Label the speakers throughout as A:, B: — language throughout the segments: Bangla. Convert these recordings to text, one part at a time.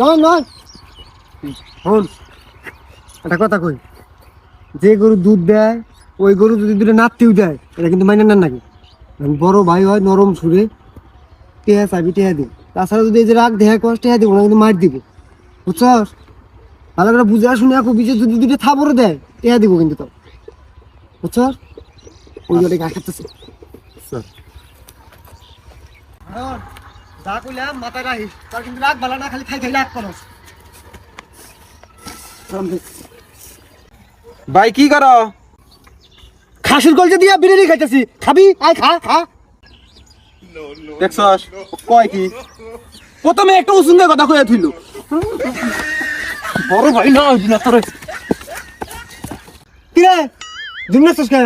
A: নয় নয় হন একটা কথা কই। যে গরু দুধ দেয় ওই গরু যদি দুটো নাতিও দেয় এটা কিন্তু মাইনে নেন নাকি? আমি বড় ভাই হয় নরম সুরে টেহা চাবি টেহা দিব। তাছাড়া যদি এই যে রাগ দেহা কষ্ট টেহা দিব না কিন্তু মার দিব। বুঝছস? ভালো করে বুঝে শুনে আকু বিজে যদি দুটো থাপড়ে দেয় টেহা দিব কিন্তু তো। বুঝছস? ওই জলে গা খাচ্ছে যা কইলাম মাথায় রাখিস তার কিন্তু রাগ ভালো না খালি খাই খাই রাগ করস।
B: ভাই কি করো?
A: খাসির গলজে দিয়া বিরিয়ানি খাইতেছি। খাবি? আয় খা খা।
B: দেখছস? কয় কি? প্রথমে একটা উসুন্দে কথা কয়ে থইল। বড় ভাই না ওই না তোর
A: কিরে জিমনাস্টিক্স কে?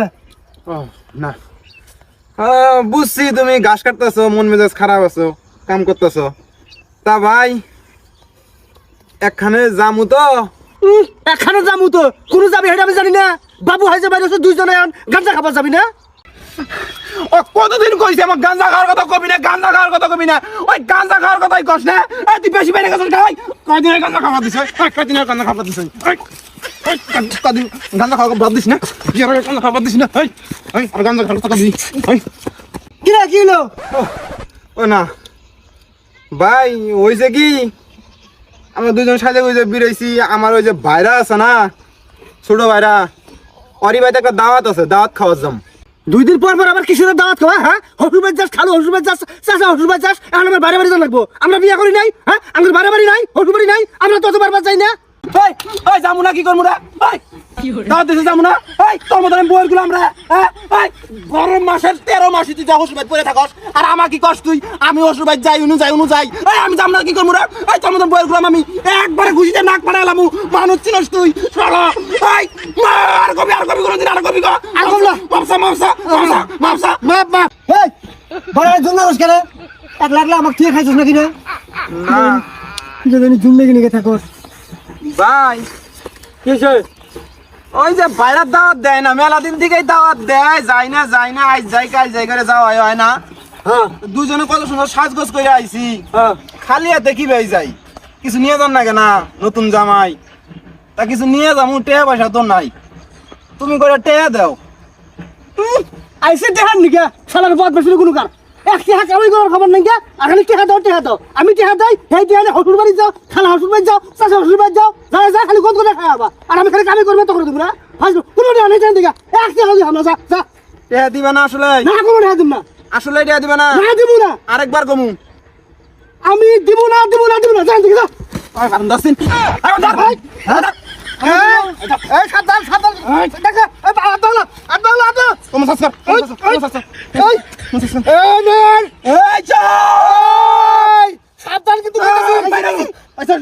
B: না। বুঝছি তুমি ঘাস কাটতেছো মন মেজাজ খারাপ আছো। কাম করতেছো? তা ভাই একখানে জামু তো।
A: এখানে যামু তো। কোনো যাবি হেটা আমি জানি না। বাবু হাই যাবে দুইজনে গাঞ্জা খাবার যাবি না?
B: ও কতদিন কইছে আমার গাঞ্জা খাওয়ার কথা কবি না গাঞ্জা খাওয়ার কথা কবি না? ওই গাঞ্জা খাওয়ার কথাই কস না। এই তুই বেশি বেড়ে গেছিস ভাই কয়দিনের গাঞ্জা খাবার দিছ কয়দিনের গাঞ্জা খাবার দিছ কদিন গাঞ্জা খাওয়া বাদ দিস না? দিস না আর গাঞ্জা খাওয়ার কথা কবি
A: কি হলো?
B: ও না। ভাই হয়েছে কি? আমরা দুজন সাথে ওই যে বেরোইছি, আমার ওই যে ভাইরা আছে না, ছোট ভাইরা, অরি ভাইতে একটা দাওয়াত আছে, দাওয়াত খাওয়ার যাম
A: দুই দিন পর পর আবার কিশোরের দাওয়াত খাওয়া হ্যাঁ? হসুর বাজ যাস, খালু হসুর বাজ যাস, চাচা হসুর বাজ যাস, এখন আমার বাড়ি যান লাগবো। আমরা বিয়া করি নাই হ্যাঁ? আমাদের বাড়ি বাড়ি নাই হসুর বাড়ি নাই, আমরা তত বারবার যাই না।
B: ওই ওই যামু না, কি করব না ওই দাওয়াত দিতে যামু না? ওই তোর মতন বইয়েরগুলো আমরা হ্যাঁ? গরম মাসের তেরো মাসে তুই যা ওষুধ পরে থাকস আর আমার কি কষ্ট তুই? আমি ওষুধ যাই উনু যাই উনু যাই। আমি যাম না কি করব রে? ওই তোর মতন বইয়েরগুলো আমি একবারে ঘুষিতে নাক পাড়া এলাম মানুষ চিনস তুই সরো আর কবি আর কবি কোনোদিন আর কবি গো আর কবি না। মাপসা মাপসা মাপসা মাপসা।
A: মাপ মাপ। এই বড় জন্য রস কেন? এক লাগলে আমাকে ঠিক খাইছিস নাকি না।
B: না
A: যদি জুমলে কিনে থাকস?
B: ভাই
A: কিসে
B: ওই যে বাইরের দাওয়াত দেয় না মেলা দিন থেকেই দাওয়াত দেয় যাই না যাই না আজ যাই কাজ যাই করে যাওয়া হয়, না।
A: হ্যাঁ।
B: দুজনে কত সুন্দর সাজগোজ করে আইছি।
A: হ্যাঁ।
B: খালি হাতে কি ভাই যাই? কিছু নিয়ে যান না কেনা? নতুন জামাই। তা কিছু নিয়ে যাব টেয়া পয়সা তো নাই। তুমি করে টেয়া দাও।
A: আইসে টেহার নিকা বাদ বেশি কোনো কার এক টেহা কামাই করার খবর নাই গা। আখানে টেহা দাও টেহা দাও। আমি টেহা দেই সেই টেহা দিয়ে হসুর বাড়ি যাও খালা হসুর বাড়ি যাও চাষা বাড়ি যাও যা যা খালি কত করে খাওয়াবা আর আমি খালি কামাই করব তো করে দেবো না হাসবো কোনো টেহা নেই এক টেহা দিয়ে আমরা যা যা।
B: দিবে না আসলে?
A: না কোনো টেহা দিব না।
B: আসলে দিবে না?
A: না দিব না।
B: আরেকবার কমু।
A: আমি দিব না দিব না দিব না। জানি
B: আর কারণ দাসিন
A: এই সাবধান সাবধান। দেখা এই আদালা
B: কমু সাসকার
A: এই সাবধান কিন্তু
B: আচ্ছা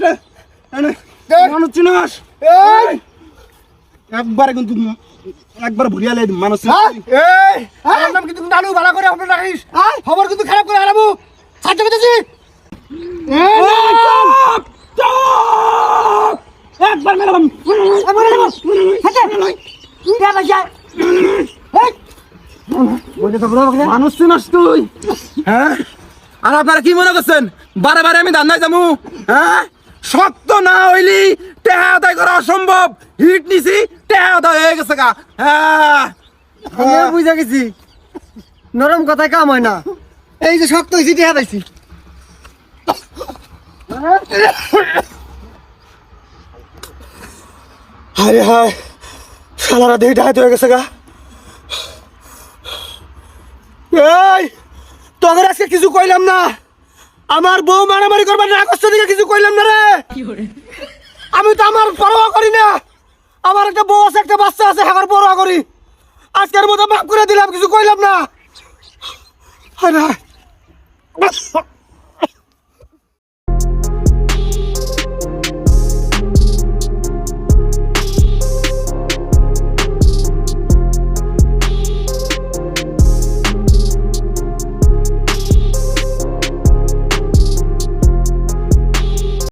B: মানুষ চিনস একবারে কিন্তু একবার ভুলিয়া লাই মানুষ
A: হ্যাঁ? নাম কিন্তু নানু ভালো করে খবর রাখিস খবর কিন্তু খারাপ করে হারাবো সাহায্য করতেছি
B: একবার মেলাম মানুষ চিনস তুই হ্যাঁ? আর আপনারা কি মনে করছেন? বারে বারে আমি ধান্দায় যাব? হ্যাঁ? সত্য না হইলি টেহা আদায় করা অসম্ভব। হিট নিছি টেহা আদায় হয়ে গেছে গা। হ্যাঁ।
A: বুঝা গেছি। নরম কথায় কাম হয় না। এই যে শক্ত হয়েছি টেহা পাইছি
B: হায় হায় শালারা দেহি হয়ে গেছে গা।
A: এই তোদের আজকে কিছু কইলাম না। আমার বউ মারামারি করবার না কষ্ট দিকে কিছু কইলাম না রে। আমি তো আমার পরোয়া করি না। আমার একটা বউ আছে একটা বাচ্চা আছে হাকার পরোয়া করি। আজকের মতো মাফ করে দিলাম কিছু কইলাম না। হ্যাঁ